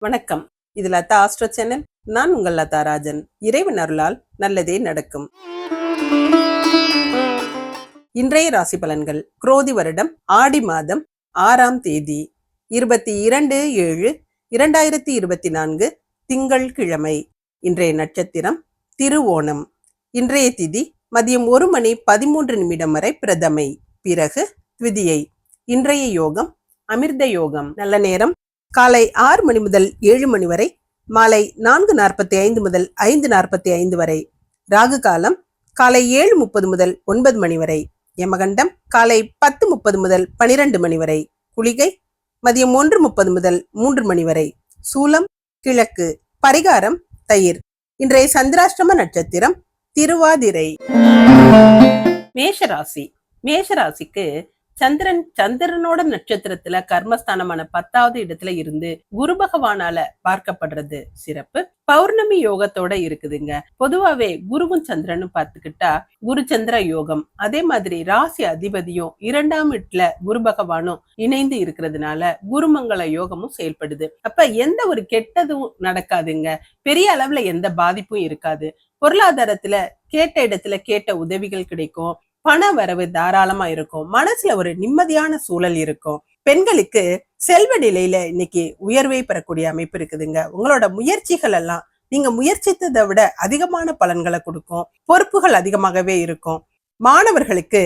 வணக்கம். இது Latha astro channel. நான் உங்கள் லதா ராஜன். இறைவன் அருளால் நல்லதே நடக்கும். இன்றைய ராசி பலன்கள். குரோதி வருடம் ஆடி மாதம் ஆறாம் தேதி. இருபத்தி இரண்டு ஏழு இரண்டாயிரத்தி இருபத்தி நான்கு திங்கள் கிழமை. இன்றைய நட்சத்திரம் திருவோணம். இன்றைய திதி மதியம் ஒரு மணி பதிமூன்று நிமிடம் வரை பிரதமை. பிறகு திவிதியை இன்றைய யோகம் அமிர்த யோகம். நல்ல நேரம் காலை ஆறு மணி முதல் ஏழு மணி வரை மாலை நான்கு நாற்பத்தி ஐந்து முதல் ஐந்து நாற்பத்தி ஐந்து வரை ராகு காலம் காலை ஏழு முப்பது முதல் ஒன்பது மணி வரை யமகண்டம் காலை பத்து முப்பது முதல் பனிரெண்டு மணி வரை குளிகை மதியம் ஒன்று முப்பது முதல் மூன்று மணி வரை சூலம் கிழக்கு பரிகாரம் தயிர். இன்றைய சந்திராஷ்டம நட்சத்திரம் திருவாதிரை. மேஷராசி. மேஷராசிக்கு சந்திரன் சந்திரனோட நட்சத்திரத்துல கர்மஸ்தானமான பத்தாவது இடத்துல இருந்து குரு பகவானால பார்க்கப்படுறது சிறப்பு. பௌர்ணமி யோகத்தோட இருக்குதுங்க. பொதுவாவே குருவும் சந்திரனும் பார்த்துக்கிட்டா குரு சந்திர யோகம் அதே மாதிரி ராசி அதிபதியும் இரண்டாம் வீட்டுல குரு பகவானும் இணைந்து இருக்கிறதுனால குருமங்கள யோகமும் செயல்படுது. அப்ப எந்த ஒரு கெட்டதும் நடக்காதுங்க. பெரிய அளவுல எந்த பாதிப்பும் இருக்காது. பொருளாதாரத்துல கேட்ட இடத்துல கேட்ட உதவிகள் கிடைக்கும். பண வரவு தாராளமா இருக்கும். மனசுல ஒரு நிம்மதியான சூழல் இருக்கும். பெண்களுக்கு செல்வ நிலையில இன்னைக்கு உயர்வை பெறக்கூடிய அமைப்பு இருக்குதுங்க. உங்களோட முயற்சிகள் எல்லாம் நீங்க முயற்சித்ததை விட அதிகமான பலன்களை கொடுக்கும். பொறுப்புகள் அதிகமாகவே இருக்கும். மாணவர்களுக்கு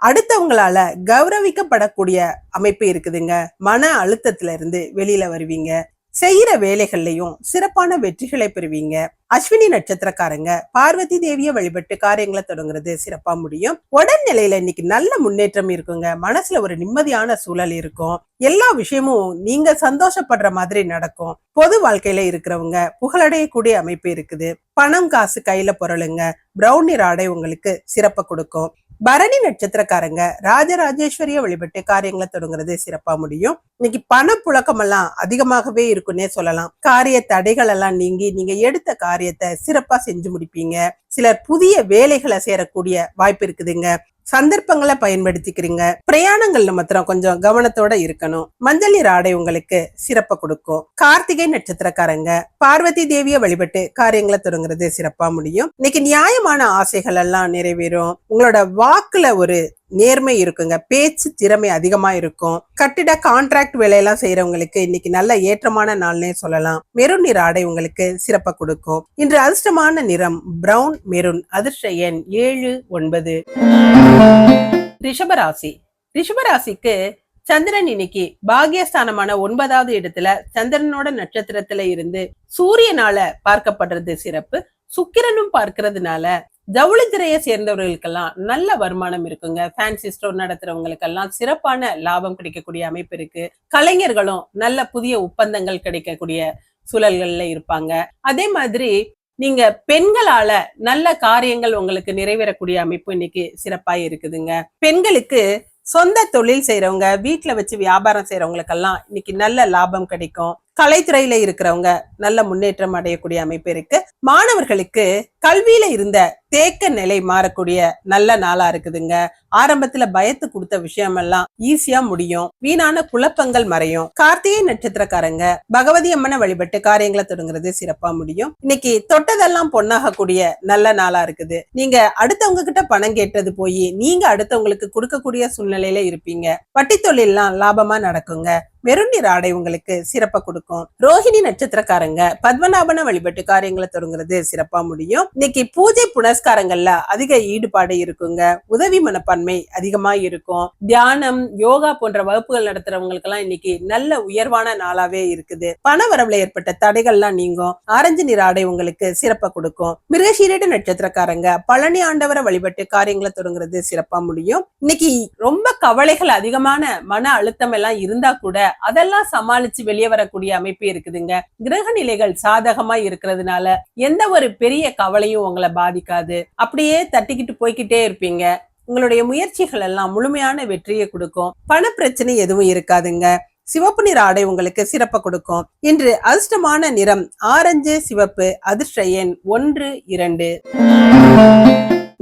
அடுத்தவங்களால கௌரவிக்கப்படக்கூடிய அமைப்பு இருக்குதுங்க. மன அழுத்தத்துல இருந்து வெளியில வருவீங்க. செய்யற வேலைகள்லையும் சிறப்பான வெற்றிகளை பெறுவீங்க. அஸ்வினி நட்சத்திரக்காரங்க பார்வதி தேவிய வழிபட்டு காரியங்களை தொடங்குறது சிறப்பா முடியும். உடல்நிலையில இன்னைக்கு நல்ல முன்னேற்றம் இருக்குங்க. மனசுல ஒரு நிம்மதியான சூழல் இருக்கும். எல்லா விஷயமும் நீங்க சந்தோஷப்படுற மாதிரி நடக்கும். பொது வாழ்க்கையில இருக்கிறவங்க புகழடையக்கூடிய அமைப்பு இருக்குது. பணம் காசு கையில பொருளுங்க. பிரவுன் நிற ஆடை உங்களுக்கு சிறப்பை கொடுக்கும். பரணி நட்சத்திரக்காரங்க ராஜராஜேஸ்வரிய வழிபட்டு காரியங்களை தொடங்குறது சிறப்பா முடியும். இன்னைக்கு பணப்புழக்கம் எல்லாம் அதிகமாகவே இருக்குன்னே சொல்லலாம். காரிய தடைகள் எல்லாம் நீங்கி நீங்க எடுத்த காரியத்தை சிறப்பா செஞ்சு முடிப்பீங்க. சிலர் புதிய வேலைகளை சேரக்கூடிய வாய்ப்பு இருக்குதுங்க. சந்தர்ப்பங்களை பயன்படுத்திக்கிறீங்க. பிரயாணங்கள்ல மாத்திரம் கொஞ்சம் கவனத்தோட இருக்கணும். மஞ்சள் நீர் ஆடை உங்களுக்கு சிறப்பை கொடுக்கும். கார்த்திகை நட்சத்திரக்காரங்க பார்வதி தேவிய வழிபட்டு காரியங்களை தொடங்குறது சிறப்பா முடியும். இன்னைக்கு நியாயமான ஆசைகள் எல்லாம் நிறைவேறும். உங்களோட வாக்குல ஒரு நேர்மை இருக்குங்க. பேச்சு திறமை அதிகமா இருக்கும். கட்டிட கான்ட்ராக்ட் வேலையெல்லாம் செய்யறவங்களுக்கு இன்னைக்கு நல்ல ஏற்றமான நாள்னே சொல்லலாம். மெரூன் நிற ஆடை உங்களுக்கு சிறப்பாக கொடுக்கும். இன்று அதிர்ஷ்டமான நிறம் பிரவுன் மெரூன். அதிர்ஷ்ட எண் ஏழு ஒன்பது. ரிஷபராசி. ரிஷபராசிக்கு சந்திரன் இன்னைக்கு பாகியஸ்தானமான ஒன்பதாவது இடத்துல சந்திரனோட நட்சத்திரத்துல இருந்து சூரியனால பார்க்கப்படுறது சிறப்பு. சுக்கிரனும் பார்க்கறதுனால ஜவுளித்துறையை சேர்ந்தவர்களுக்கெல்லாம் நல்ல வருமானம் இருக்குங்க. ஃபேன்சி ஸ்டோர் நடத்துறவங்களுக்கெல்லாம் சிறப்பான லாபம் கிடைக்கக்கூடிய அமைப்பு இருக்கு. கலைஞர்களும் நல்ல புதிய ஒப்பந்தங்கள் கிடைக்கக்கூடிய சூழல்கள்ல இருப்பாங்க. அதே மாதிரி நீங்க பெண்களால நல்ல காரியங்கள் உங்களுக்கு நிறைவேறக்கூடிய அமைப்பு இன்னைக்கு சிறப்பா இருக்குதுங்க. பெண்களுக்கு சொந்த தொழில் செய்யறவங்க வீட்டுல வச்சு வியாபாரம் செய்யறவங்களுக்கெல்லாம் இன்னைக்கு நல்ல லாபம் கிடைக்கும். கலைத்துறையில இருக்கிறவங்க நல்ல முன்னேற்றம் அடையக்கூடிய அமைப்பு இருக்கு. மாணவர்களுக்கு கல்வியில இருந்த தேக்க நிலை மாறக்கூடிய நல்ல நாளா இருக்குதுங்க. ஆரம்பத்துல பயத்து கொடுத்த விஷயம் எல்லாம் ஈஸியா முடியும். வீணான குழப்பங்கள் மறையும். கார்த்திகை நட்சத்திரக்காரங்க பகவதி அம்மனை வழிபட்டு காரியங்களை தொடங்குறது சிறப்பா முடியும். இன்னைக்கு தொட்டதெல்லாம் பொண்ணாகக்கூடிய நல்ல நாளா இருக்குது. நீங்க அடுத்தவங்க கிட்ட பணம் கேட்டது போய் நீங்க அடுத்தவங்களுக்கு கொடுக்கக்கூடிய சூழ்நிலையில இருப்பீங்க. வட்டி தொழில்லாம் லாபமா நடக்குங்க. மெருநீர் ஆடை உங்களுக்கு சிறப்பா கொடுக்கும். ரோஹிணி நட்சத்திரக்காரங்க பத்மநாபன வழிபட்டு காரியங்களை தொடங்குறது சிறப்பா முடியும். இன்னைக்கு பூஜை புனஸ்காரங்கள்ல அதிக ஈடுபாடு இருக்குங்க. உதவி மனப்பான்மை அதிகமா இருக்கும். தியானம் யோகா போன்ற வகுப்புகள் நடத்துறவங்களுக்கு எல்லாம் இன்னைக்கு நல்ல உயர்வான நாளாவே இருக்குது. பண வரவுல ஏற்பட்ட தடைகள்லாம் நீங்கும். ஆரஞ்சு நிற ஆடை உங்களுக்கு சிறப்பா கொடுக்கும். மிருகசீரட நட்சத்திரக்காரங்க பழனி ஆண்டவரை வழிபட்டு காரியங்களை தொடங்குறது சிறப்பா முடியும். இன்னைக்கு ரொம்ப கவலைகள் அதிகமான மன அழுத்தம் எல்லாம் இருந்தா கூட அதெல்லாம் சமாளிச்சு வெளியே வரக்கூடிய அமைப்பு இருக்குதுங்க. கிரக நிலைகள் சாதகமா இருக்கிறதுனால எந்த ஒரு பெரிய கவலையும் உங்களை பாதிக்காது. அப்படியே தட்டிக்கிட்டு போய்கிட்டே இருப்பீங்க. உங்களுடைய முயற்சிகள் எல்லாம் முழுமையான வெற்றியை கொடுக்கும். பண பிரச்சனை எதுவும் இருக்காதுங்க. சிவப்பு நிற ஆடை உங்களுக்கு சிறப்ப கொடுக்கும். இன்று அதிர்ஷ்டமான நிறம் ஆரஞ்சு சிவப்பு அதிர்ஷ்ட எண் ஒன்று இரண்டு.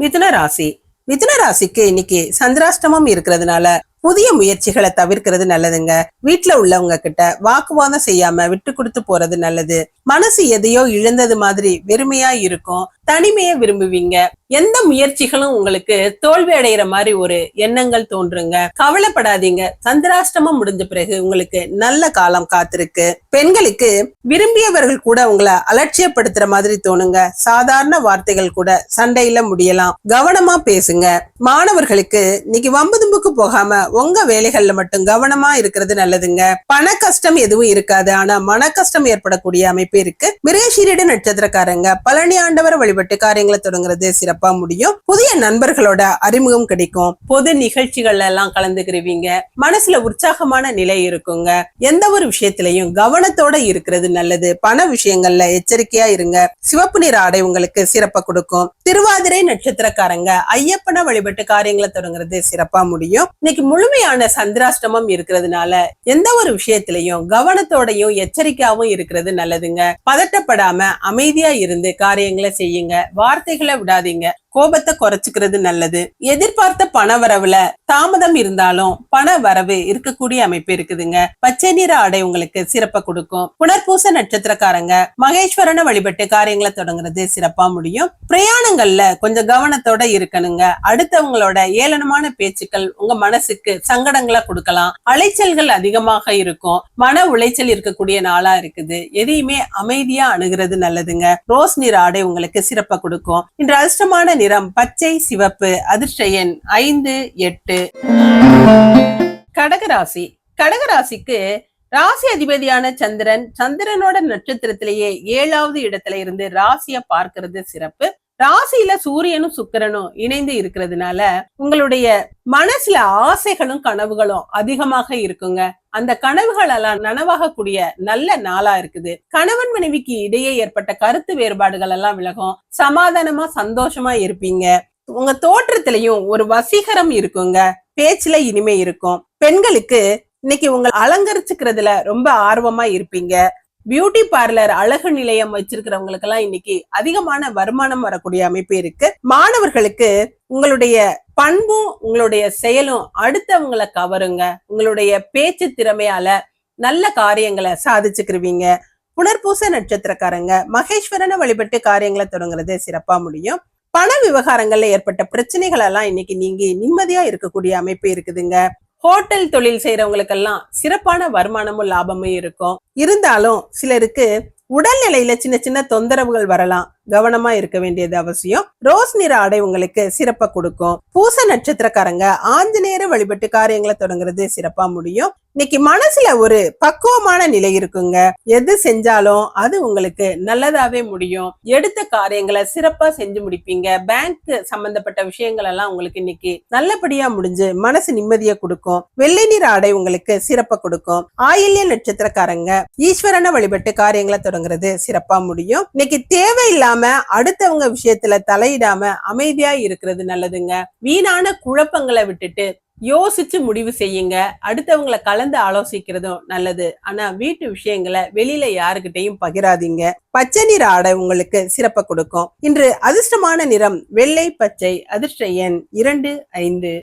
மிதுன ராசி. மிதுன ராசிக்கு இன்னைக்கு சந்திராஷ்டமம் இருக்கிறதுனால புதிய முயற்சிகளை தவிர்க்கிறது நல்லதுங்க. வீட்டுல உள்ளவங்க கிட்ட வாக்குவாதம் செய்யாம விட்டு கொடுத்து போறது நல்லது. மனசு எதையோ இழந்தது மாதிரி வெறுமையா இருக்கும். தனிமையை விரும்புவீங்க. எந்த முயற்சிகளும் உங்களுக்கு தோல்வி அடைகிற மாதிரி ஒரு எண்ணங்கள் தோன்றுங்க. கவலைப்படாதீங்க. சந்திராஷ்டமம் முடிஞ்ச பிறகு உங்களுக்கு நல்ல காலம் காத்திருக்கு. பெண்களுக்கு விரும்பியவர்கள் கூட உங்களை அலட்சியப்படுத்துற மாதிரி தோணுங்க. சாதாரண வார்த்தைகள் கூட சண்டையில முடியலாம். கவனமா பேசுங்க. மாணவர்களுக்கு இன்னைக்கு வம்பு தும்புக்கு போகாம உங்க வேலைகள்ல மட்டும் கவனமா இருக்கிறது நல்லதுங்க. பண கஷ்டம் எதுவும் இருக்காது. ஆனா மன கஷ்டம் ஏற்படக்கூடிய அமைப்பு இருக்கு. மிருகசீரிட நட்சத்திரக்காரங்க பழனி ஆண்டவரை வழிபட்டு காரியங்களை தொடங்குறது சிறப்பா முடியும். புதிய நண்பர்களோட அறிமுகம் கிடைக்கும். பொது நிகழ்ச்சிகள்ல எல்லாம் கலந்துக்கிறவீங்க. மனசுல உற்சாகமான நிலை இருக்குங்க. எந்த ஒரு விஷயத்திலையும் கவனத்தோட இருக்கிறது நல்லது. பண விஷயங்கள்ல எச்சரிக்கையா இருங்க. சிவப்பு நிற ஆடை உங்களுக்கு சிறப்பா கொடுக்கும். திருவாதிரை நட்சத்திரக்காரங்க ஐயப்பனை வழிபட்டு காரியங்களை தொடங்குறது சிறப்பா முடியும். இன்னைக்கு முழு முழுமையான சந்திராஷ்டமம் இருக்கிறதுனால எந்த ஒரு விஷயத்திலையும் கவனத்தோடையும் எச்சரிக்கையாவும் இருக்கிறது நல்லதுங்க. பதட்டப்படாம அமைதியா இருந்து காரியங்களை செய்யுங்க. வார்த்தைகளை விடாதீங்க. கோபத்தை குறைச்சுக்கிறது நல்லது. எதிர்பார்த்த பண வரவுல தாமதம் இருந்தாலும் பண வரவு இருக்கக்கூடிய அமைப்பு இருக்குதுங்க. பச்சை நிற ஆடை உங்களுக்கு சிறப்ப கொடுக்கும். புனர்பூச நட்சத்திரக்காரங்க மகேஸ்வரனை வழிபட்டு காரியங்களை தொடங்குறது சிறப்பா முடியும். பிரயாணங்கள்ல கொஞ்சம் கவனத்தோட இருக்கணுங்க. அடுத்தவங்களோட ஏளனமான பேச்சுக்கள் உங்க மனசுக்கு சங்கடங்களை கொடுக்கலாம். அலைச்சல்கள் அதிகமாக இருக்கும். மன உளைச்சல் இருக்கக்கூடிய நாளா இருக்குது. எதையுமே அமைதியா அணுகிறது நல்லதுங்க. ரோஸ் நிற ஆடை உங்களுக்கு சிறப்ப கொடுக்கும். இன்று அதிர்ஷ்டமான நிறம் பச்சை சிவப்பு அதிர்ஷ்ட எண் ஐந்து எட்டு. கடகராசி. கடகராசிக்கு ராசி அதிபதியான சந்திரன் சந்திரனோட நட்சத்திரத்திலேயே ஏழாவது இடத்துல இருந்து ராசிய பார்க்கிறது சிறப்பு. ராசியில சூரியனும் சுக்கரனும் இணைந்து இருக்கிறதுனால உங்களுடைய மனசுல ஆசைகளும் கனவுகளும் அதிகமாக இருக்குங்க. அந்த கனவுகள் எல்லாம் நனவாகக்கூடிய நல்ல நாளா இருக்குது. கணவன் மனைவிக்கு இடையே ஏற்பட்ட கருத்து வேறுபாடுகள் எல்லாம் விலகும். சமாதானமா சந்தோஷமா இருப்பீங்க. உங்க தோற்றத்திலையும் ஒரு வசீகரம் இருக்குங்க. பேச்சுல இனிமே இருக்கும். பெண்களுக்கு இன்னைக்கு உங்களை அலங்கரிச்சுக்கிறதுல ரொம்ப ஆர்வமா இருப்பீங்க. பியூட்டி பார்லர் அழகு நிலையம் வச்சிருக்கிறவங்களுக்கு எல்லாம் இன்னைக்கு அதிகமான வருமானம் வரக்கூடிய அமைப்பு இருக்கு. மாணவர்களுக்கு உங்களுடைய பண்பும் உங்களுடைய செயலும் அடுத்தவங்களை கவருங்க. உங்களுடைய பேச்சு திறமையால நல்ல காரியங்களை சாதிச்சுக்கிருவீங்க. புனர்பூச நட்சத்திரக்காரங்க மகேஸ்வரனை வழிபட்டு காரியங்களை தொடங்குறது சிறப்பா முடியும். பண விவகாரங்கள்ல ஏற்பட்ட பிரச்சனைகள் எல்லாம் இன்னைக்கு நீங்க நிம்மதியா இருக்கக்கூடிய அமைப்பு இருக்குதுங்க. ஹோட்டல் தொழில் செய்யறவங்களுக்கெல்லாம் சிறப்பான வருமானமும் லாபமும் இருக்கும். இருந்தாலும் சிலருக்கு உடல்நிலையில சின்ன சின்ன தொந்தரவுகள் வரலாம். கவனமா இருக்க வேண்டியது அவசியம். ரோஸ் நிற ஆடை உங்களுக்கு சிறப்பா கொடுக்கும். பூச நட்சத்திரக்காரங்க ஆஞ்சநேயர வழிபட்டு காரியங்களை தொடங்குறது சிறப்பா முடியும். இன்னைக்கு மனசுல ஒரு பக்குவமான நிலை இருக்குங்க. எது செஞ்சாலும் அது உங்களுக்கு நல்லதாவே முடியும். எடுத்த காரியங்களை சிறப்பா செஞ்சு முடிப்பீங்க. பேங்க் சம்பந்தப்பட்ட விஷயங்கள் எல்லாம் உங்களுக்கு இன்னைக்கு நல்லபடியா முடிஞ்சு மனசு நிம்மதியை கொடுக்கும். வெள்ளை நிற ஆடை உங்களுக்கு சிறப்பா கொடுக்கும். ஆயில்ய நட்சத்திரக்காரங்க ஈஸ்வரனை வழிபட்டு காரியங்களை தொடங்குறது சிறப்பா முடியும். இன்னைக்கு தேவையில்லாம அடுத்தவங்க விஷயத்துல தலையிடாம அமைதியா இருக்கிறது நல்லதுங்க. வீணான குழப்பங்களை விட்டுட்டு யோசிச்சு முடிவு செய்யுங்க. அடுத்தவங்களை கலந்து ஆலோசிக்கிறதும் நல்லது. ஆனா வீட்டு விஷயங்களை வெளியில யாருக்கிட்டையும் பகிராதீங்க. பச்சை நிற ஆடை உங்களுக்கு சிறப்பை கொடுக்கும். இன்று அதிர்ஷ்டமான நிறம் வெள்ளை பச்சை அதிர்ஷ்ட எண் இரண்டு ஐந்து.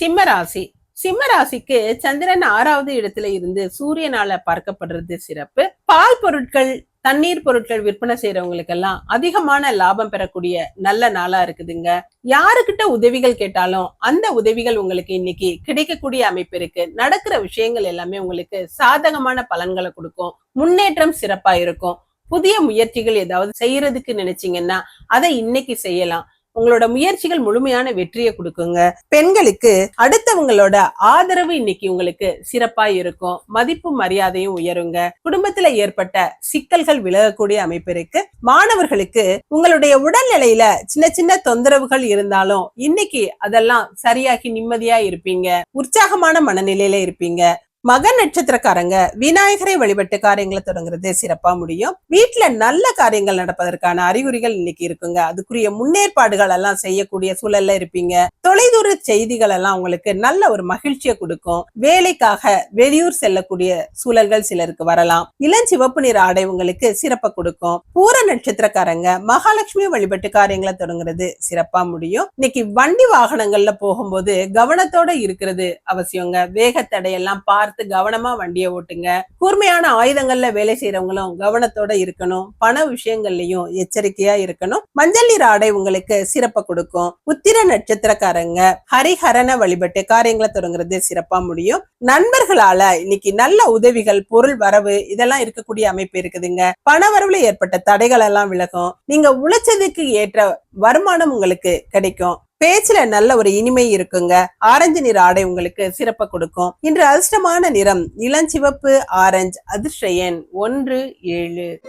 சிம்மராசி சிம்மராசிக்கு சந்திரன் ஆறாவது இடத்துல இருந்து சூரியனால பார்க்கப்படுறது சிறப்பு. பால் பொருட்கள் தண்ணீர் பொருட்கள் விற்பனை செய்யறவங்களுக்கெல்லாம் அதிகமான லாபம் பெறக்கூடிய நல்ல நாளா இருக்குதுங்க. யாருக்கிட்ட உதவிகள் கேட்டாலும் அந்த உதவிகள் உங்களுக்கு இன்னைக்கு கிடைக்கக்கூடிய அமைப்பு இருக்கு. நடக்கிற விஷயங்கள் எல்லாமே உங்களுக்கு சாதகமான பலன்களை கொடுக்கும். முன்னேற்றம் சிறப்பா இருக்கும். புதிய முயற்சிகள் ஏதாவது செய்யறதுக்கு நினைச்சீங்கன்னா அதை இன்னைக்கு செய்யலாம். உங்களோட முயற்சிகள் முழுமையான வெற்றியை கொடுக்குங்க. பெண்களுக்கு அடுத்தவங்களோட ஆதரவு இன்னைக்கு உங்களுக்கு சிறப்பா இருக்கும். மதிப்பு மரியாதையும் உயருங்க. குடும்பத்துல ஏற்பட்ட சிக்கல்கள் விலகக்கூடிய அமைப்பு இருக்கு. மாணவர்களுக்கு உங்களுடைய உடல்நிலையில சின்ன சின்ன தொந்தரவுகள் இருந்தாலும் இன்னைக்கு அதெல்லாம் சரியாகி நிம்மதியா இருப்பீங்க. உற்சாகமான மனநிலையில இருப்பீங்க. மக நட்சத்திரக்காரங்க விநாயகரை வழிபட்டு காரியங்களை தொடங்குறது சிறப்பா முடியும். வீட்டுல நல்ல காரியங்கள் நடப்பதற்கான அறிகுறிகள் இன்னைக்கு இருக்குங்க. அதுக்குரிய முன்னேற்பாடுகள் எல்லாம் செய்யக்கூடிய சூழல்ல இருப்பீங்க. தொலைதூர செய்திகள் எல்லாம் உங்களுக்கு நல்ல ஒரு மகிழ்ச்சியை கொடுக்கும். வேலைக்காக வெளியூர் செல்லக்கூடிய சூழல்கள் சிலருக்கு வரலாம். இளஞ்சிவப்பு நிற ஆடை உங்களுக்கு சிறப்பை கொடுக்கும். பூர நட்சத்திரக்காரங்க மகாலட்சுமி வழிபட்டு காரியங்களை தொடங்குறது சிறப்பா முடியும். இன்னைக்கு வண்டி வாகனங்கள்ல போகும்போது கவனத்தோட இருக்கிறது அவசியங்க. வேகத்தடையெல்லாம் பார்த்து கவனமா வண்டியை ஓட்டுங்க. கூர்மையான ஆயுதங்கள்ல வேலை செய்யறவங்களும் கவனத்தோட இருக்கணும். பண விஷயங்கள்லயும் எச்சரிக்கையா இருக்கணும். மஞ்சள் நிற ஆடை உங்களுக்கு சிறப்பை கொடுக்கும். உத்திர நட்சத்திரக்காரங்க ஹரிஹரன வழிபட்டு காரியங்களை தொடங்குறது சிறப்பா முடியும். நண்பர்களால இன்னைக்கு நல்ல உதவிகள் பொருள் வரவு இதெல்லாம் இருக்கக்கூடிய அமைப்பு இருக்குதுங்க. பண வரவுல ஏற்பட்ட தடைகள் எல்லாம் விலகும். நீங்க உழைச்சதுக்கு ஏற்ற வருமானம் உங்களுக்கு கிடைக்கும். பேச்சுல நல்ல ஒரு இனிமை இருக்குங்க. ஆரஞ்சு நிற ஆடை உங்களுக்கு சிறப்ப கொடுக்கும். இன்று அதிர்ஷ்டமான நிறம் இளஞ்சிவப்பு ஆரஞ்சு அதிர்ஷ்ட எண் ஒன்று ஏழு.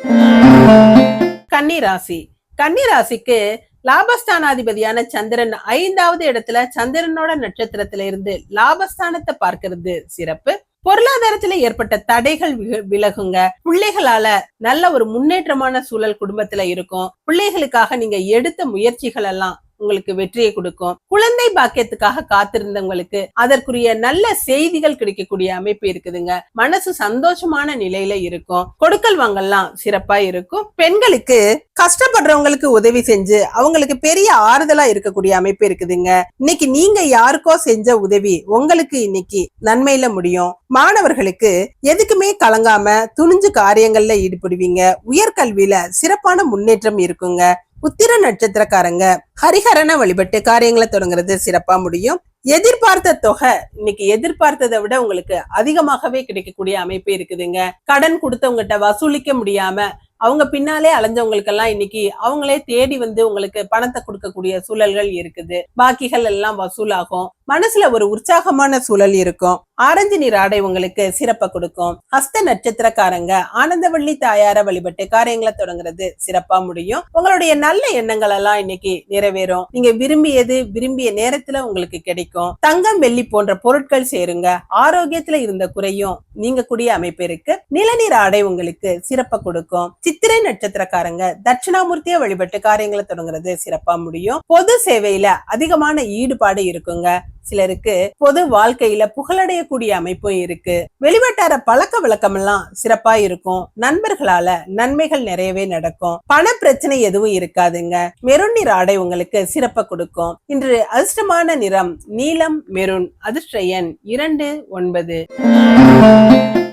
கன்னிராசி. கன்னிராசிக்கு லாபஸ்தானாதிபதியான சந்திரன் ஐந்தாவது இடத்துல சந்திரனோட நட்சத்திரத்துல இருந்து லாபஸ்தானத்தை பார்க்கிறது சிறப்பு. பொருளாதாரத்துல ஏற்பட்ட தடைகள் வி- விலகுங்க. பிள்ளைகளால நல்ல ஒரு முன்னேற்றமான சூழல் குடும்பத்துல இருக்கும். பிள்ளைகளுக்காக நீங்க எடுத்த முயற்சிகள் எல்லாம் உங்களுக்கு வெற்றியை கொடுக்கும். குழந்தை பாக்கியத்துக்காக காத்திருந்தவங்களுக்கு அதற்குரிய நல்ல செய்திகள் கிடைக்கக்கூடிய அமைப்பு இருக்குதுங்க. மனசு சந்தோஷமான நிலையில இருக்கும். கொடுக்கல் வாங்கல்லாம் சிறப்பா இருக்கும். பெண்களுக்கு கஷ்டப்படுறவங்களுக்கு உதவி செஞ்சு அவங்களுக்கு பெரிய ஆறுதலா இருக்கக்கூடிய அமைப்பு இருக்குதுங்க. இன்னைக்கு நீங்க யாருக்கோ செஞ்ச உதவி உங்களுக்கு இன்னைக்கு நன்மையில முடியும். மாணவர்களுக்கு எதுக்குமே கலங்காம துணிஞ்சு காரியங்கள்ல ஈடுபடுவீங்க. உயர்கல்வியில சிறப்பான முன்னேற்றம் இருக்குங்க. உத்திர நட்சத்திரக்காரங்க ஹரிஹரனை வழிபட்டு காரியங்களை தொடங்குறது சிறப்பா முடியும். எதிர்பார்த்த தொகை இன்னைக்கு எதிர்பார்த்ததை விட உங்களுக்கு அதிகமாகவே கிடைக்கக்கூடிய அமைப்பு இருக்குதுங்க. கடன் கொடுத்தவங்ககிட்ட வசூலிக்க முடியாம அவங்க பின்னாலே அலைஞ்சவங்களுக்கெல்லாம் இன்னைக்கு அவங்களே தேடி வந்து உங்களுக்கு பணத்தை கொடுக்கக்கூடிய சூழல்கள் இருக்குது. பாக்கிகள் எல்லாம் வசூலாகும். மனசுல ஒரு உற்சாகமான சூழல் இருக்கும். ஆரஞ்சு நீர் ஆடை உங்களுக்கு சிறப்பை கொடுக்கும். ஹஸ்த நட்சத்திரக்காரங்க ஆனந்தவள்ளி தாயார வழிபட்டு காரியங்களை தொடங்குறது சிறப்பா முடியும். உங்களுடைய நல்ல எண்ணங்கள் எல்லாம் இன்னைக்கு நிறைவேறும். நீங்க விரும்பியது விரும்பிய நேரத்துல உங்களுக்கு கிடைக்கும். தங்கம் வெள்ளி போன்ற பொருட்கள் சேருங்க. ஆரோக்கியத்துல இருந்த குறையும் நீங்கக்கூடிய அமைப்பு இருக்கு. நிலநீர் ஆடை உங்களுக்கு சிறப்பை கொடுக்கும். சித்திரை நட்சத்திரக்காரங்க தட்சிணாமூர்த்திய வழிபட்டு காரியங்களை தொடங்குறது சிறப்பா முடியும். பொது சேவையில அதிகமான ஈடுபாடு இருக்குங்க. சிலருக்கு பொது வாழ்க்கையில புகழடையக்கூடிய அமைப்பும் இருக்கு. வெளிவட்டார பழக்க வழக்கம் எல்லாம் சிறப்பா இருக்கும். நண்பர்களால நன்மைகள் நிறையவே நடக்கும். பண பிரச்சனை எதுவும் இருக்காதுங்க. மெருன் நிற ஆடை உங்களுக்கு சிறப்பை கொடுக்கும். இன்று அதிர்ஷ்டமான நிறம் நீலம் மெருன் அதிர்ஷ்ட எண் இரண்டு ஒன்பது.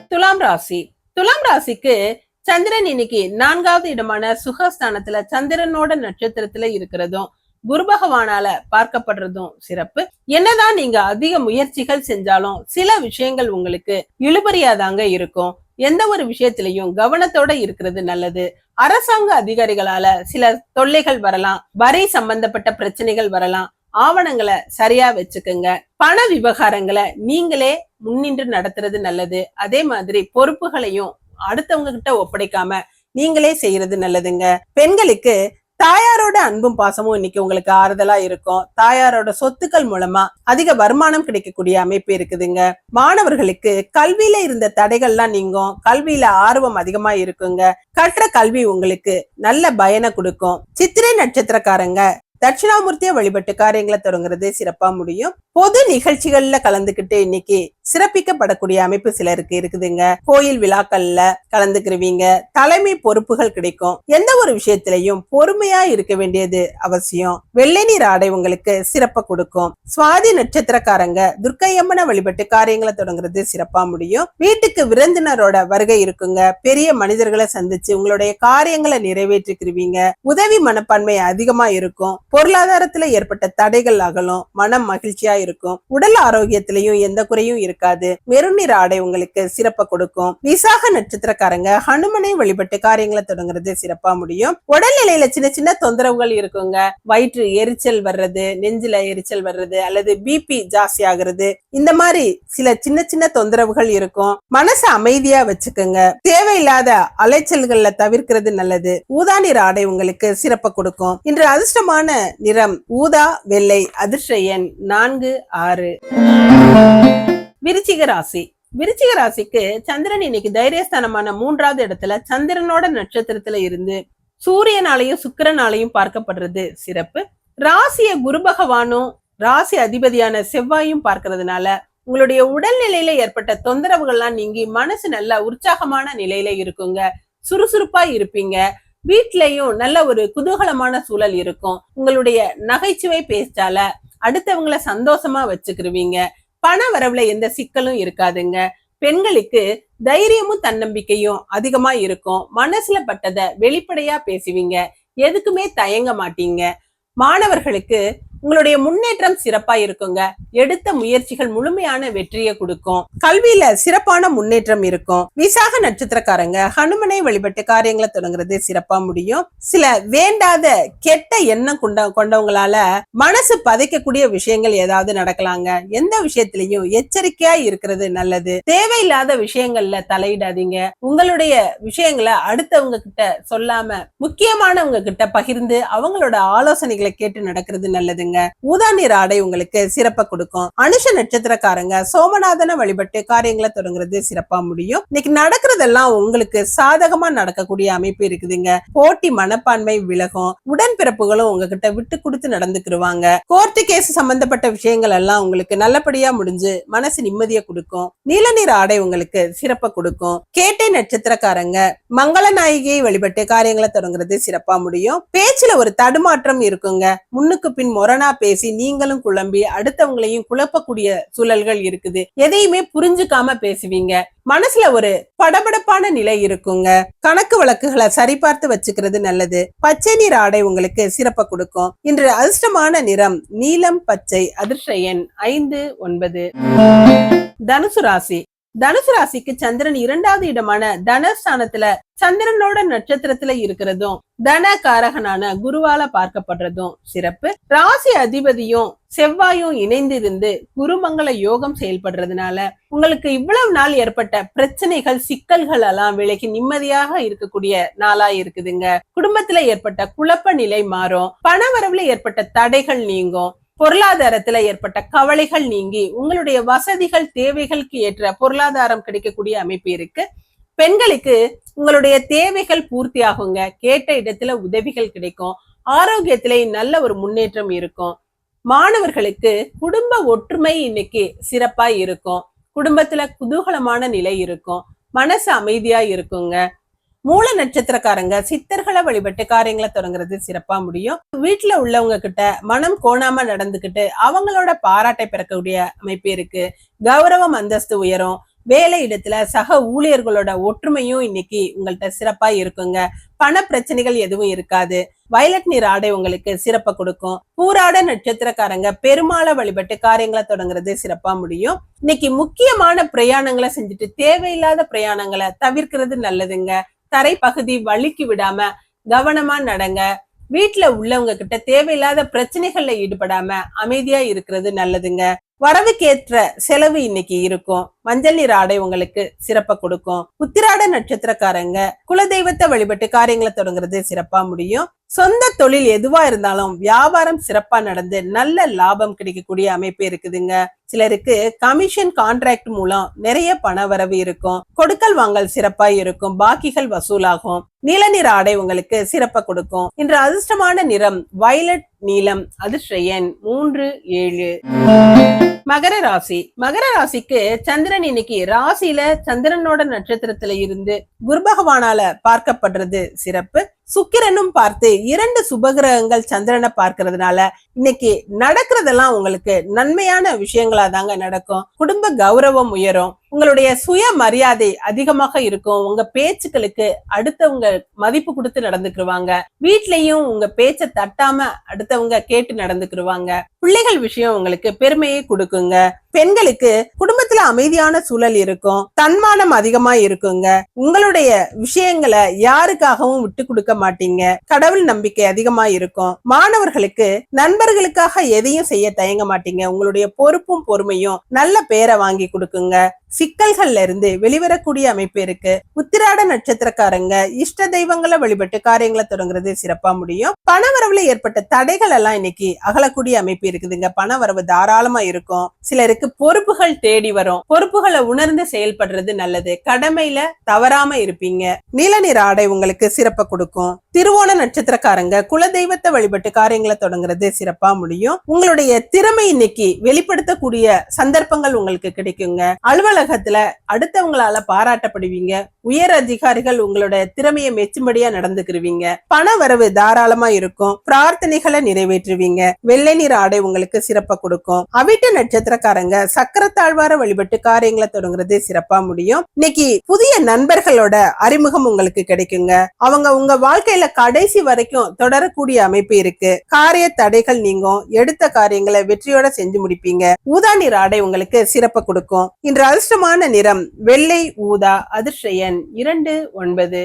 துலாம் ராசி. துலாம் ராசிக்கு சந்திரன் இன்னைக்கு நான்காவது இடமான சுகஸ்தானத்துல சந்திரனோட நட்சத்திரத்துல இருக்கிறதும் குரு பகவானால பார்க்கப்படுறதும் சிறப்பு. என்னதான் நீங்க அதிக முயற்சிகள் செஞ்சாலும் சில விஷயங்கள் உங்களுக்கு இழுபறியாதாங்க இருக்கும். எந்த ஒரு விஷயத்திலையும் கவனத்தோட இருக்கிறது நல்லது. அரசாங்க அதிகாரிகளால சில தொல்லைகள் வரலாம். வரி சம்பந்தப்பட்ட பிரச்சனைகள் வரலாம். ஆவணங்களை சரியா வச்சுக்கோங்க. பண விவகாரங்களை நீங்களே முன்னின்று நடத்துறது நல்லது. அதே மாதிரி பொறுப்புகளையும் அடுத்தவங்க கிட்ட ஒப்படைக்காம நீங்களே செய்யறது நல்லதுங்க. பெண்களுக்கு தாயாரோட அன்பும் பாசமும் இன்னைக்கு உங்களுக்கு ஆறுதலா இருக்கும். தாயாரோட சொத்துக்கள் மூலமா அதிக வருமானம் கிடைக்கக்கூடிய அமைப்பு இருக்குதுங்க. மாணவர்களுக்கு கல்வியில இருந்த தடைகள்லாம் நீங்கும். கல்வியில ஆர்வம் அதிகமா இருக்குங்க. கற்ற கல்வி உங்களுக்கு நல்ல பயனை கொடுக்கும். சித்திரை நட்சத்திரக்காரங்க தட்சிணாமூர்த்திய வழிபட்டு காரியங்களை தொடங்குறது சிறப்பா முடியும். பொது நிகழ்ச்சிகள்ல கலந்துக்கிட்டு இன்னைக்கு சிறப்பிக்கப்படக்கூடிய அமைப்பு சிலருக்கு இருக்குதுங்க. கோயில் விழாக்கள்ல கலந்துக்கிருவீங்க. தலைமை பொறுப்புகள் கிடைக்கும். எந்த ஒரு விஷயத்திலையும் பொறுமையா இருக்க வேண்டியது அவசியம். வெள்ளை நீர் ஆடை உங்களுக்கு சிறப்பை கொடுக்கும். சுவாதி நட்சத்திரக்காரங்க துர்க்கையம்மனை வழிபட்டு காரியங்களை தொடங்குறது சிறப்பா முடியும். வீட்டுக்கு விருந்தினரோட வருகை இருக்குங்க. பெரிய மனிதர்களை சந்திச்சு உங்களுடைய காரியங்களை நிறைவேற்றிக்கிருவீங்க. உதவி மனப்பான்மை அதிகமா இருக்கும். பொருளாதாரத்துல ஏற்பட்ட தடைகள் அகலும் மனம் மகிழ்ச்சியா இருக்கும். உடல் ஆரோக்கியத்திலையும் எந்த குறையும் இருக்காது. மெருநிற ஆடை உங்களுக்கு சிறப்பை கொடுக்கும். விசாக நட்சத்திரக்காரங்க ஹனுமனை வழிபட்டு காரியங்களை தொடங்குறது சிறப்பா முடியும். உடல்நிலையில சின்ன சின்ன தொந்தரவுகள் இருக்குங்க. வயிற்று எரிச்சல் வர்றது நெஞ்சில எரிச்சல் வர்றது அல்லது பிபி ஜாஸ்தி ஆகுறது. இந்த மாதிரி சில சின்ன சின்ன தொந்தரவுகள் இருக்கும். மனசை அமைதியா வச்சுக்கோங்க. தேவையில்லாத அலைச்சல்கள்ல தவிர்க்கிறது நல்லது. ஊதா நிற ஆடை உங்களுக்கு சிறப்பை கொடுக்கும். இன்று அதிர்ஷ்டமான நிறம் ஊதா வெள்ளை அதிர்ஷ்ட எண் நான்கு ஆறு. விருச்சிக ராசி. விருச்சிக ராசிக்கு சந்திரன் இன்னைக்கு தைரியஸ்தானமான மூன்றாவது இடத்துல சந்திரனோட நட்சத்திரத்துல இருந்து சூரியனாலையும் சுக்கிரனாலையும் பார்க்கப்படுறது சிறப்பு. ராசிய குரு பகவானும் ராசி அதிபதியான செவ்வாயும் பார்க்கறதுனால உங்களுடைய உடல்நிலையில ஏற்பட்ட தொந்தரவுகள்லாம் நீங்கி மனசு நல்ல உற்சாகமான நிலையில இருக்குங்க. சுறுசுறுப்பா இருப்பீங்க. வீட்லயும் நல்ல ஒரு குதூகலமான சூழல் இருக்கும். உங்களுடைய நகைச்சுவை பேச்சால அடுத்தவங்கள சந்தோஷமா வச்சுக்கிருவீங்க. பண வரவுல எந்த சிக்கலும் இருக்காதுங்க. பெண்களுக்கு தைரியமும் தன்னம்பிக்கையும் அதிகமா இருக்கும். மனசுல பட்டதை வெளிப்படையா பேசுவீங்க. எதுக்குமே தயங்க மாட்டீங்க. மாணவர்களுக்கு உங்களுடைய முன்னேற்றம் சிறப்பா இருக்குங்க. எடுத்த முயற்சிகள் முழுமையான வெற்றியை கொடுக்கும். கல்வியில சிறப்பான முன்னேற்றம் இருக்கும். விசாக நட்சத்திரக்காரங்க ஹனுமனை வழிபட்டு காரியங்களை தொடங்குறது சிறப்பா முடியும். சில வேண்டாத கெட்ட எண்ணம் கொண்ட கொண்டவங்களால மனசு பதைக்கக்கூடிய விஷயங்கள் ஏதாவது நடக்கலாங்க. எந்த விஷயத்திலையும் எச்சரிக்கையா இருக்கிறது நல்லது. தேவையில்லாத விஷயங்கள்ல தலையிடாதீங்க. உங்களுடைய விஷயங்களை அடுத்தவங்க கிட்ட சொல்லாம முக்கியமானவங்க கிட்ட பகிர்ந்து அவங்களோட ஆலோசனைகளை கேட்டு நடக்கிறது நல்லதுங்க. ஊதா நிற ஆடை உங்களுக்கு சிறப்பை கொடுக்கும். அனுஷ நட்சத்திரக்காரங்க சோமநாதனை வழிபட்டு காரியங்களை தொடங்குறது சிறப்பா முடியும். இன்னைக்கு நடக்கிறதெல்லாம் உங்களுக்கு சாதகமா நடக்கக்கூடிய அமைப்பு இருக்குதுங்க. போட்டி மனப்பான்மை விலகும். உடன்பிறப்புகளும் உங்ககிட்ட விட்டு கொடுத்து நடந்துக்கிருவாங்க. கோர்ட்டு கேஸ் சம்பந்தப்பட்ட விஷயங்கள் எல்லாம் உங்களுக்கு நல்லபடியா முடிஞ்சு மனசு நிம்மதியை கொடுக்கும். நீல நிற ஆடை உங்களுக்கு சிறப்பை கொடுக்கும். கேட்டை நட்சத்திரக்காரங்க மங்கள நாயகியை வழிபட்டு காரியங்களை தொடங்குறது சிறப்பா முடியும். பேச்சுல ஒரு தடுமாற்றம் இருக்குங்க. முன்னுக்கு பின் முரண பேசி நீங்களும் குழம்பி அடுத்தவங்களையும் குழப்பக்கூடிய சூழல்கள் இருக்குது. எதையுமே புரிஞ்சுக்காம பேசுவீங்க. மனசுல ஒரு படபடப்பான நிலை இருக்குங்க. கணக்கு வழக்குகளை சரிபார்த்து வச்சுக்கிறது நல்லது. பச்சை நிற ஆடை உங்களுக்கு சிறப்பை கொடுக்கும். இன்று அதிர்ஷ்டமான நிறம் நீலம் பச்சை அதிர்ஷ்ட எண் ஐந்து ஒன்பது. தனுசு ராசி. தனுசு ராசிக்கு சந்திரன் இரண்டாவது இடமான தனஸ்தானத்துல சந்திரனோட நட்சத்திரத்துல இருக்கிறதும் தன காரகனான குருவால பார்க்கப்படுறதும் சிறப்பு. ராசி அதிபதியும் செவ்வாயும் இணைந்திருந்து குருமங்கள யோகம் செயல்படுறதுனால உங்களுக்கு இவ்வளவு நாள் ஏற்பட்ட பிரச்சனைகள் சிக்கல்கள் எல்லாம் விலகி நிம்மதியாக இருக்கக்கூடிய நாளா இருக்குதுங்க. குடும்பத்துல ஏற்பட்ட குழப்ப நிலை மாறும். பண வரவுல ஏற்பட்ட தடைகள் நீங்கும். பொருளாதாரத்துல ஏற்பட்ட கவலைகள் நீங்கி உங்களுடைய வசதிகள் தேவைகளுக்கு ஏற்ற பொருளாதாரம் கிடைக்கக்கூடிய அமைப்பு இருக்கு. பெண்களுக்கு உங்களுடைய தேவைகள் பூர்த்தி ஆகுங்க கேட்ட இடத்துல உதவிகள் கிடைக்கும். ஆரோக்கியத்திலே நல்ல ஒரு முன்னேற்றம் இருக்கும். மாணவர்களுக்கு குடும்ப ஒற்றுமை இன்னைக்கு சிறப்பா இருக்கும். குடும்பத்துல குதூகலமான நிலை இருக்கும். மனசு அமைதியா இருக்குங்க. மூல நட்சத்திரக்காரங்க சித்தர்களை வழிபட்டு காரியங்களை தொடங்குறது சிறப்பா முடியும். வீட்டுல உள்ளவங்க கிட்ட மனம் கோணாம நடந்துகிட்டு அவங்களோட பாராட்டை பெறக்கூடிய அமைப்பு இருக்கு. கௌரவம் அந்தஸ்து உயரும். வேலை இடத்துல சக ஊழியர்களோட ஒற்றுமையும் இன்னைக்கு உங்கள்ட்ட சிறப்பா இருக்குங்க. பண பிரச்சனைகள் எதுவும் இருக்காது. வயலட் நீர் ஆடை உங்களுக்கு சிறப்பை கொடுக்கும். பூராட நட்சத்திரக்காரங்க பெருமாளை வழிபட்டு காரியங்களை தொடங்குறது சிறப்பா முடியும். இன்னைக்கு முக்கியமான பிரயாணங்களை செஞ்சுட்டு தேவையில்லாத பிரயாணங்களை தவிர்க்கிறது நல்லதுங்க. தரைப்பகுதி வழுக்கி விடாம கவனமா நடங்க. வீட்டுல உள்ளவங்க கிட்ட தேவையில்லாத பிரச்சனைகள்ல ஈடுபடாம அமைதியா இருக்கிறது நல்லதுங்க. வரவுக்கேற்ற செலவு இன்னைக்கு இருக்கும். மஞ்சள் நீர் ஆடை உங்களுக்கு சிறப்ப கொடுக்கும். உத்திராட நட்சத்திரக்காரங்க குலதெய்வத்தை வழிபட்டு காரியங்களை தொடங்குறது சிறப்பா முடியும். சொந்த தொழில் எதுவா இருந்தாலும் வியாபாரம் சிறப்பா நடந்து நல்ல லாபம் கிடைக்கக்கூடிய அமைப்பு இருக்குதுங்க. சிலருக்கு கமிஷன் கான்ட்ராக்ட் மூலம் நிறைய பண வரவு இருக்கும். கொடுக்கல் வாங்கல் சிறப்பா இருக்கும். பாக்கிகள் வசூலாகும். நீல நிற ஆடை உங்களுக்கு சிறப்பா கொடுக்கும். இன்று அதிர்ஷ்டமான நிறம் வயலட் நீலம் அதிர்ஷ்ட எண் மூன்று ஏழு. மகர ராசி. மகர ராசிக்கு சந்திரன் இன்னைக்கு ராசியில சந்திரனோட நட்சத்திரத்துல இருந்து குரு பகவானால பார்க்கப்படுறது சிறப்பு. சுக்கிரனும் பார்த்து இரண்டு சுபகிரகங்கள் சந்திரனை பார்க்கறதுனால இன்னைக்கு நடக்கிறதெல்லாம் உங்களுக்கு நன்மையான விஷயங்களா தாங்க நடக்கும். குடும்ப கௌரவம் உயரும். உங்களுடைய சுய மரியாதை அதிகமாக இருக்கும். உங்க பேச்சுக்களுக்கு அடுத்தவங்க மதிப்பு கொடுத்து நடந்துக்கிருவாங்க. வீட்லயும் உங்க பேச்ச தட்டாம அடுத்தவங்க கேட்டு நடந்துக்கிருவாங்க. பிள்ளைகள் விஷயம் உங்களுக்கு பெருமையை கொடுக்குங்க. பெண்களுக்கு குடும்பத்துல அமைதியான சூழல் இருக்கும். தன்மானம் அதிகமா இருக்குங்க. உங்களுடைய விஷயங்களை யாருக்காகவும் விட்டு கொடுக்க மாட்டீங்க. கடவுள் நம்பிக்கை அதிகமா இருக்கும். மாணவர்களுக்கு நண்பர்களுக்காக எதையும் செய்ய தயங்க மாட்டீங்க. உங்களுடைய பொறுப்பும் பொறுமையும் நல்ல பேரை வாங்கி கொடுக்குங்க. சிக்கல்கள்ல இருந்து வெளிவரக்கூடிய அமைப்பு இருக்கு. உத்திராட நட்சத்திரக்காரங்க இஷ்ட தெய்வங்களை வழிபட்டு காரியங்களை தொடங்குறது சிறப்பா முடியும். பணவரவுல ஏற்பட்ட தடைகள் எல்லாம் இன்னைக்கு அகலக்கூடிய அமைப்பு இருக்குதுங்க. பணவரவு தாராளமா இருக்கும். சிலருக்கு பொறுப்புகள் தேடி வரும். பொறுப்புகளை உணர்ந்து செயல்படுறது நல்லது. கடமையில தவறாம இருப்பீங்க. நீல நிற ஆடை உங்களுக்கு சிறப்பை கொடுக்கும். திருவோண நட்சத்திரக்காரங்க குலதெய்வத்தை வழிபட்டு காரியங்களை தொடங்குறது சிறப்பா முடியும். உங்களுடைய திறமை இன்னைக்கு வெளிப்படுத்தக்கூடிய சந்தர்ப்பங்கள் உங்களுக்கு கிடைக்குங்க. அலுவலக உலகத்துல அடுத்தவங்களால பாராட்டப்படுவீங்க. உயர் அதிகாரிகள் உங்களோட திறமையை மெச்சும்படியா நடந்துக்கிருவீங்க. பண வரவு தாராளமா இருக்கும். பிரார்த்தனைகளை நிறைவேற்றுவீங்க. வெள்ளை நிற ஆடை உங்களுக்கு சிறப்பா கொடுக்கும். அவிட்ட நட்சத்திரக்காரங்க சக்கரத்தாழ்வார வழிபட்டு காரியங்களை தொடங்குறது சிறப்பா முடியும். இன்னைக்கு புதிய நண்பர்களோட அறிமுகம் உங்களுக்கு கிடைக்குங்க. அவங்க உங்க வாழ்க்கையில கடைசி வரைக்கும் தொடரக்கூடிய அமைப்பு இருக்கு. காரிய தடைகள் நீங்கும். எடுத்த காரியங்களை வெற்றியோட செஞ்சு முடிப்பீங்க. ஊதா நிற ஆடை உங்களுக்கு சிறப்பு கொடுக்கும். இன்று அதிர்ஷ்டமான நிறம் வெள்ளை ஊதா அதிர்ஷயன் இரண்டு ஒன்பது.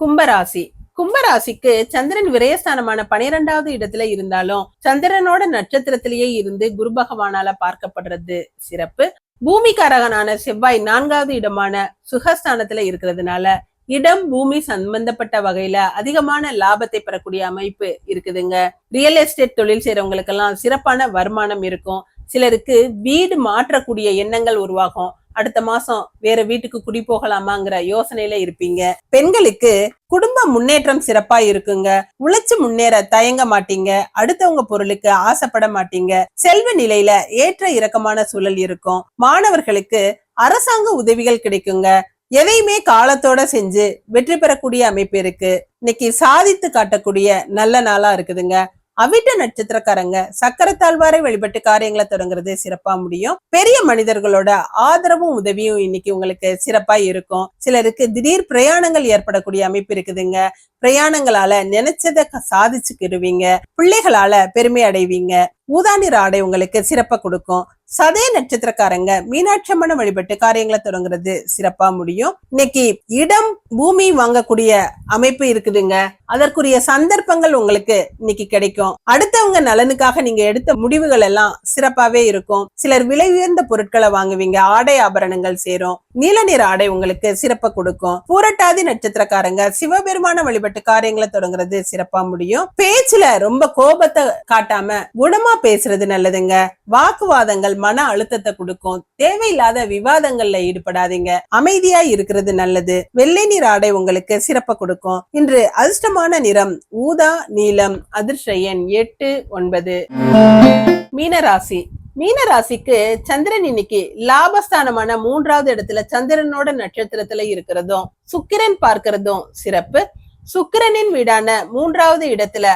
கும்பராசி. கும்பராசிக்கு சந்திரன் விரயஸ்தானமான பனிரெண்டாவது இடத்துல இருந்தாலும் சந்திரனோட நட்சத்திரத்திலேயே இருந்து குரு பகவானால பார்க்கப்படுறது சிறப்பு. பூமிக்காரகனான செவ்வாய் நான்காவது இடமான சுகஸ்தானத்துல இருக்கிறதுனால இடம் பூமி சம்பந்தப்பட்ட வகையில அதிகமான லாபத்தை பெறக்கூடிய அமைப்பு இருக்குதுங்க. ரியல் எஸ்டேட் தொழில் செய்யறவங்களுக்கெல்லாம் சிறப்பான வருமானம் இருக்கும். சிலருக்கு வீடு மாற்றக்கூடிய எண்ணங்கள் உருவாகும். அடுத்த மாசம் வேற வீட்டுக்கு குடி போகலாமாங்கிற யோசனையில இருப்பீங்க. பெண்களுக்கு குடும்ப முன்னேற்றம் சிறப்பா இருக்குங்க. உழைச்சு முன்னேற தயங்க மாட்டீங்க. அடுத்தவங்க பொருளுக்கு ஆசைப்பட மாட்டீங்க. செல்வ நிலையில ஏற்ற இறக்கமான சூழல் இருக்கும். மாணவர்களுக்கு அரசாங்க உதவிகள் கிடைக்குங்க. எதையுமே காலத்தோட செஞ்சு வெற்றி பெறக்கூடிய அமைப்பு இருக்கு. இன்னைக்கு சாதித்து காட்டக்கூடிய நல்ல நாளா இருக்குதுங்க. அவிட்ட நட்சத்திரக்காரங்க சக்கரத்தாழ்வாரை வழிபட்டு காரியங்களை தொடங்குறது சிறப்பா முடியும். பெரிய மனிதர்களோட ஆதரவும் உதவியும் இன்னைக்கு உங்களுக்கு சிறப்பா இருக்கும். சிலருக்கு திடீர் பிரயாணங்கள் ஏற்படக்கூடிய அமைப்பு இருக்குதுங்க. பிரயாணங்களால நினைச்சதை சாதிச்சுக்கிடுவீங்க பிள்ளைகளால பெருமை அடைவீங்க. ஊதானிற ஆடை உங்களுக்கு சிறப்பை கொடுக்கும். சதய நட்சத்திரக்காரங்க மீனாட்சி அம்மனை வழிபட்டு காரியங்களை தொடங்குறது சிறப்பா முடியும். இன்னைக்கு இடம் பூமி வாங்கக்கூடிய அமைப்பு இருக்குதுங்க. அதற்குரிய சந்தர்ப்பங்கள் உங்களுக்கு இன்னைக்கு கிடைக்கும். அடுத்தவங்க நலனுக்காக நீங்க எடுத்த முடிவுகள் எல்லாம் சிறப்பாவே இருக்கும். சிலர் விலை உயர்ந்த பொருட்களை வாங்குவீங்க ஆடை ஆபரணங்கள் சேரும். நீல நிற ஆடை உங்களுக்கு சிறப்பை கொடுக்கும். பூரட்டாதி நட்சத்திரக்காரங்க சிவபெருமான வழிபட்டு காரியங்களை தொடங்குறது சிறப்பா முடியும். பேச்சுல ரொம்ப கோபத்தை காட்டாம குணமா பேசுறது நல்லதுங்க. வாக்குவாதங்கள் மன அழுத்தத்தை கொடுக்கும். தேவையில்லாத விவாதங்கள்ல ஈடுபடாதீங்க. அமைதியா இருக்கிறது நல்லது. வெள்ளை நீர் ஆடை உங்களுக்கு சிறப்பை கொடுக்கும். இன்று அதிர்ஷ்டமான நிறம் ஊதா நீலம் அதிர்ஷ்ட எண் எட்டு ஒன்பது. மீனராசி. மீனராசிக்கு சந்திரன் இன்னைக்கு லாபஸ்தானமான மூன்றாவது இடத்துல சந்திரனோட நட்சத்திரத்துல இருக்கிறதும் சுக்கிரன் பார்க்கிறதும் சிறப்பு. சுக்கிரனின் வீடான மூன்றாவது இடத்துல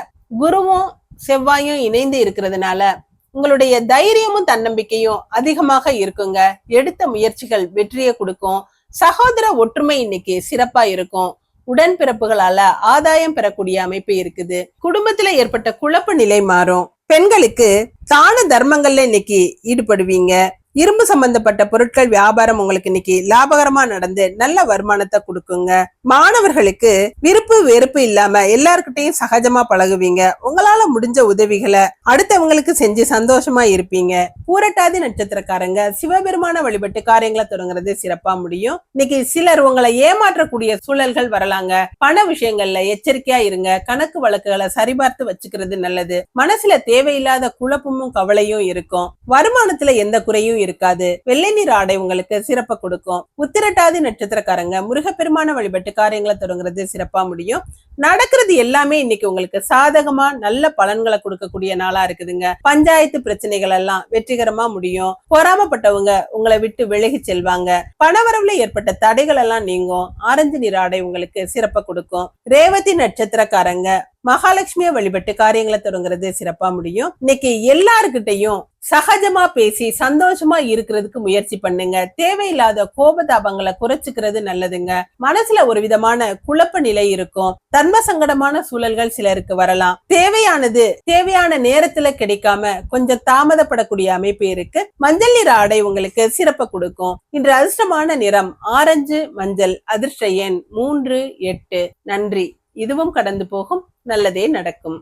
குருவும் செவ்வாயும் இணைந்து இருக்கிறதுனால உங்களுடைய தைரியமும் தன்னம்பிக்கையும் அதிகமாக இருக்குங்க. எடுத்த முயற்சிகள் வெற்றியை கொடுக்கும். சகோதர ஒற்றுமை இன்னைக்கு சிறப்பா இருக்கும். உடன்பிறப்புகளால ஆதாயம் பெறக்கூடிய அமைப்பு இருக்குது. குடும்பத்துல ஏற்பட்ட குழப்ப நிலை மாறும். பெண்களுக்கு தான தர்மங்கள்ல இன்னைக்கு ஈடுபடுவீங்க. இரும்பு சம்பந்தப்பட்ட பொருட்கள் வியாபாரம் உங்களுக்கு இன்னைக்கு லாபகரமா நடந்து நல்ல வருமானத்தை கொடுக்குங்க. மாணவர்களுக்கு விருப்பு வெறுப்பு இல்லாம எல்லாருக்கிட்டையும் சகஜமா பழகுவீங்க. உங்களால முடிஞ்ச உதவிகளை அடுத்தவங்களுக்கு செஞ்சு சந்தோஷமா இருப்பீங்க. பூரட்டாதி நட்சத்திரக்காரங்க சிவபெருமான வழிபட்டு காரியங்களை தொடங்குறது சிறப்பா முடியும். இன்னைக்கு சிலர் உங்களை ஏமாற்றக்கூடிய சூழல்கள் வரலாங்க. பண விஷயங்கள்ல எச்சரிக்கையா இருங்க. கணக்கு வழக்குகளை சரிபார்த்து வச்சுக்கிறது நல்லது. மனசுல தேவையில்லாத குழப்பமும் கவலையும் இருக்கும். வருமானத்துல எந்த குறையும் இருக்காது. வெள்ளை நீர் ஆடை உங்களுக்கு சிறப்பை கொடுக்கும். உத்திரட்டாதி நட்சத்திரக்காரங்க முருகப்பெருமான வழிபட்டு காரியங்களை தொடங்குறது சிறப்பா முடியும். நடக்கிறது எல்லாமே இன்னைக்கு உங்களுக்கு சாதகமா நல்ல பலன்களை கொடுக்கக்கூடிய நாளா இருக்குதுங்க. பஞ்சாயத்து பிரச்சனைகள் எல்லாம் வெற்றிகரமா முடியும். பொறாமப்பட்டவங்க உங்களை விட்டு விலகி செல்வாங்க. பணவரவுல ஏற்பட்ட தடைகள் எல்லாம் நீங்கும். ஆரஞ்சு நீர் ஆடை உங்களுக்கு சிறப்பை கொடுக்கும். ரேவதி நட்சத்திரக்காரங்க மகாலட்சுமியை வழிபட்டு காரியங்களை தொடங்குறது சிறப்பா முடியும். இன்னைக்கு எல்லாருக்கிட்டையும் சகஜமா பேசி சந்தோஷமா இருக்கிறதுக்கு முயற்சி பண்ணுங்க. தேவையில்லாத கோபதாபங்களை குறைச்சுக்கிறது நல்லதுங்க. மனசுல ஒரு விதமான குழப்ப நிலை இருக்கும். தர்ம சங்கடமான சூழல்கள் சிலருக்கு வரலாம். தேவையானது தேவையான நேரத்துல கிடைக்காம கொஞ்சம் தாமதப்படக்கூடிய அமைப்பு இருக்கு. மஞ்சள் நிற ஆடை உங்களுக்கு சிறப்பை கொடுக்கும். இன்று அதிர்ஷ்டமான நிறம் ஆரஞ்சு மஞ்சள் அதிர்ஷ்ட எண் மூன்று எட்டு. நன்றி. இதுவும் கடந்து போகும். நல்லதே நடக்கும்.